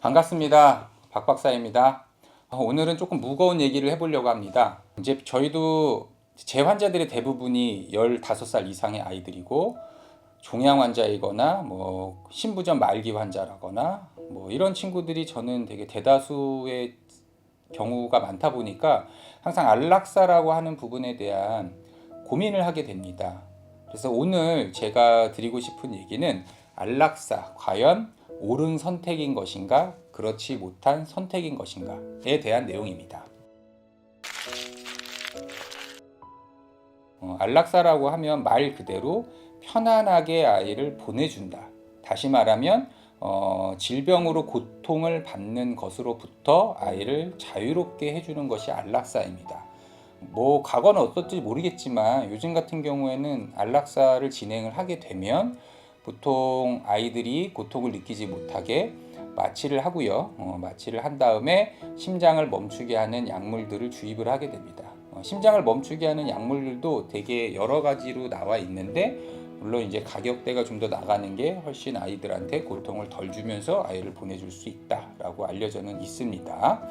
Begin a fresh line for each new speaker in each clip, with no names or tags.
반갑습니다. 박 박사입니다. 어, 오늘은 조금 무거운 얘기를 해보려고 합니다. 이제 저희도 제 환자들의 대부분이 15살 이상의 아이들이고 종양 환자이거나 뭐 신부전 말기 환자라거나 뭐 이런 친구들이 저는 되게 대다수의 경우가 많다 보니까 항상 안락사라고 하는 부분에 대한 고민을 하게 됩니다. 그래서 오늘 제가 드리고 싶은 얘기는 안락사 과연 옳은 선택인 것인가 그렇지 못한 선택인 것인가에 대한 내용입니다. 어, 안락사라고 하면 말 그대로 편안하게 아이를 보내준다. 다시 말하면 어, 질병으로 고통을 받는 것으로부터 아이를 자유롭게 해주는 것이 안락사입니다. 뭐 과거는 어떨지 모르겠지만 요즘 같은 경우에는 안락사를 진행을 하게 되면 보통 아이들이 고통을 느끼지 못하게 마취를 하고요. 어, 마취를 한 다음에 심장을 멈추게 하는 약물들을 주입을 하게 됩니다. 어, 심장을 멈추게 하는 약물들도 되게 여러 가지로 나와 있는데 물론 이제 가격대가 좀 더 나가는 게 훨씬 아이들한테 고통을 덜 주면서 아이를 보내줄 수 있다라고 알려져는 있습니다.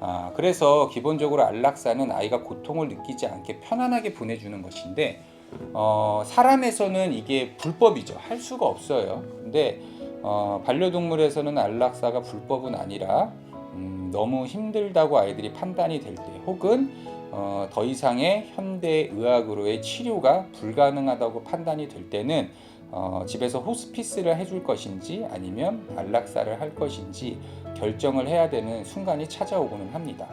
아, 그래서 기본적으로 안락사는 아이가 고통을 느끼지 않게 편안하게 보내주는 것인데 어, 사람에서는 이게 불법이죠. 할 수가 없어요. 근데 어, 반려동물에서는 안락사가 불법은 아니라 음, 너무 힘들다고 아이들이 판단이 될 때 혹은 어, 더 이상의 현대 의학으로의 치료가 불가능하다고 판단이 될 때는 어, 집에서 호스피스를 해줄 것인지 아니면 안락사를 할 것인지 결정을 해야 되는 순간이 찾아오고는 합니다.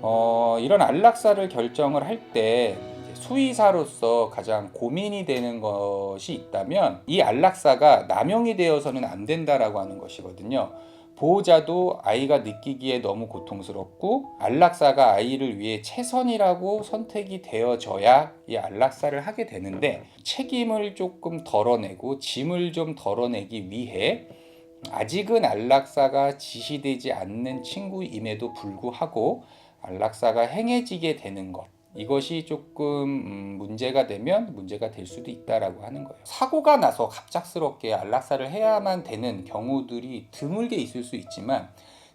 어, 이런 안락사를 결정을 할때 수의사로서 가장 고민이 되는 것이 있다면 이 안락사가 남용이 되어서는 안 된다라고 하는 것이거든요. 보호자도 아이가 느끼기에 너무 고통스럽고 안락사가 아이를 위해 최선이라고 선택이 되어져야 이 안락사를 하게 되는데 책임을 조금 덜어내고 짐을 좀 덜어내기 위해 아직은 안락사가 지시되지 않는 친구임에도 불구하고 안락사가 행해지게 되는 것 이것이 조금 음, 문제가 되면 문제가 될 수도 있다라고 하는 거예요. 사고가 나서 갑작스럽게 안락사를 해야만 되는 경우들이 드물게 있을 수 있지만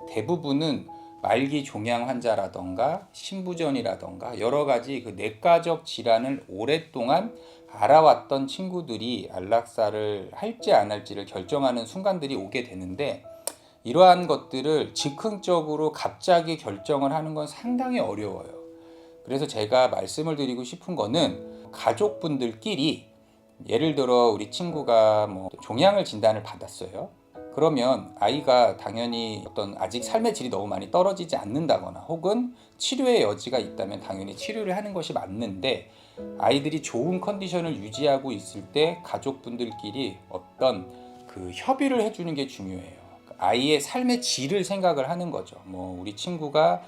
대부분은 말기 종양 환자라던가 신부전이라던가 여러 가지 그 내과적 질환을 오랫동안 알아왔던 친구들이 안락사를 할지 안 할지를 결정하는 순간들이 오게 되는데 이러한 것들을 즉흥적으로 갑자기 결정을 하는 건 상당히 어려워요. 그래서 제가 말씀을 드리고 싶은 거는 가족분들끼리 예를 들어 우리 친구가 뭐 종양을 진단을 받았어요. 그러면 아이가 당연히 어떤 아직 삶의 질이 너무 많이 떨어지지 않는다거나 혹은 치료의 여지가 있다면 당연히 치료를 하는 것이 맞는데 아이들이 좋은 컨디션을 유지하고 있을 때 가족분들끼리 어떤 그 협의를 해주는 게 중요해요. 아이의 삶의 질을 생각을 하는 거죠. 뭐 우리 친구가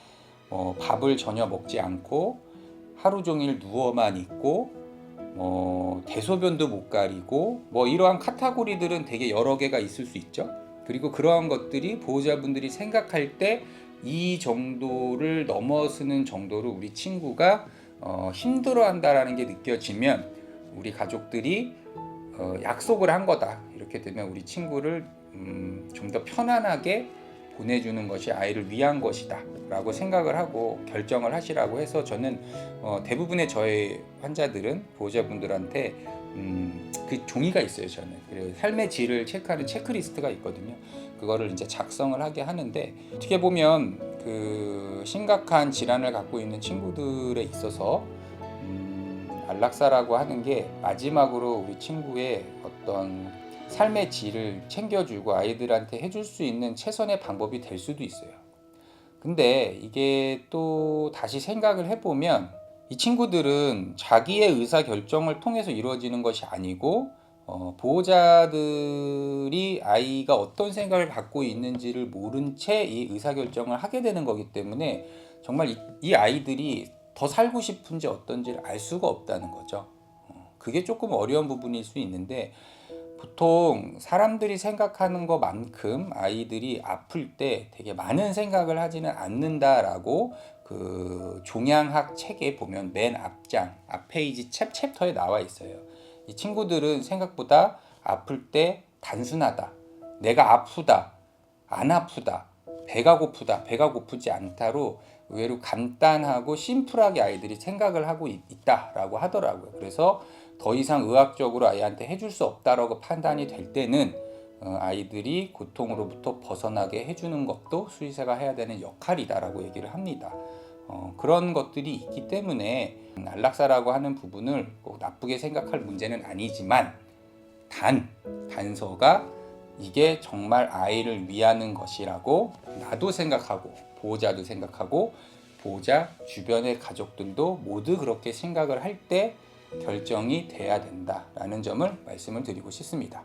뭐 밥을 전혀 먹지 않고 하루 종일 누워만 있고 뭐 대소변도 못 가리고 뭐 이러한 카테고리들은 되게 여러 개가 있을 수 있죠. 그리고 그러한 것들이 보호자분들이 생각할 때 이 정도를 넘어서는 정도로 우리 친구가 어, 힘들어한다라는 게 느껴지면 우리 가족들이 어, 약속을 한 거다 이렇게 되면 우리 친구를 음, 좀 더 편안하게 보내주는 것이 아이를 위한 것이다 라고 생각을 하고 결정을 하시라고 해서 저는 어, 대부분의 저의 환자들은 보호자분들한테 음, 그 종이가 있어요 저는. 그리고 삶의 질을 체크하는 체크리스트가 있거든요. 그거를 이제 작성을 하게 하는데 어떻게 보면 그 심각한 질환을 갖고 있는 친구들에 있어서 음, 안락사라고 하는 게 마지막으로 우리 친구의 어떤 삶의 질을 챙겨주고 아이들한테 해줄 수 있는 최선의 방법이 될 수도 있어요. 근데 이게 또 다시 생각을 해보면 이 친구들은 자기의 의사 결정을 통해서 이루어지는 것이 아니고 어, 보호자들이 아이가 어떤 생각을 갖고 있는지를 모른 채 이 의사 결정을 하게 되는 거기 때문에 정말 이, 이 아이들이 더 살고 싶은지 어떤지를 알 수가 없다는 거죠. 어, 그게 조금 어려운 부분일 수 있는데 보통 사람들이 생각하는 것만큼 아이들이 아플 때 되게 많은 생각을 하지는 않는다라고 그 종양학 책에 보면 맨 앞장 앞 페이지 챕 챕터에 나와 있어요. 이 친구들은 생각보다 아플 때 단순하다. 내가 아프다. 안 아프다, 배가 고프다, 배가 고프지 않다로 의외로 간단하고 심플하게 아이들이 생각을 하고 있, 있다라고 하더라고요. 그래서 더 이상 의학적으로 아이한테 해줄 수 없다라고 판단이 될 때는 어, 아이들이 고통으로부터 벗어나게 해주는 것도 수의사가 해야 되는 역할이다라고 얘기를 합니다. 어, 그런 것들이 있기 때문에 안락사라고 하는 부분을 꼭 나쁘게 생각할 문제는 아니지만 단 단서가 이게 정말 아이를 위하는 것이라고 나도 생각하고 보호자도 생각하고 보호자 주변의 가족들도 모두 그렇게 생각을 할때 결정이 돼야 된다라는 점을 말씀을 드리고 싶습니다.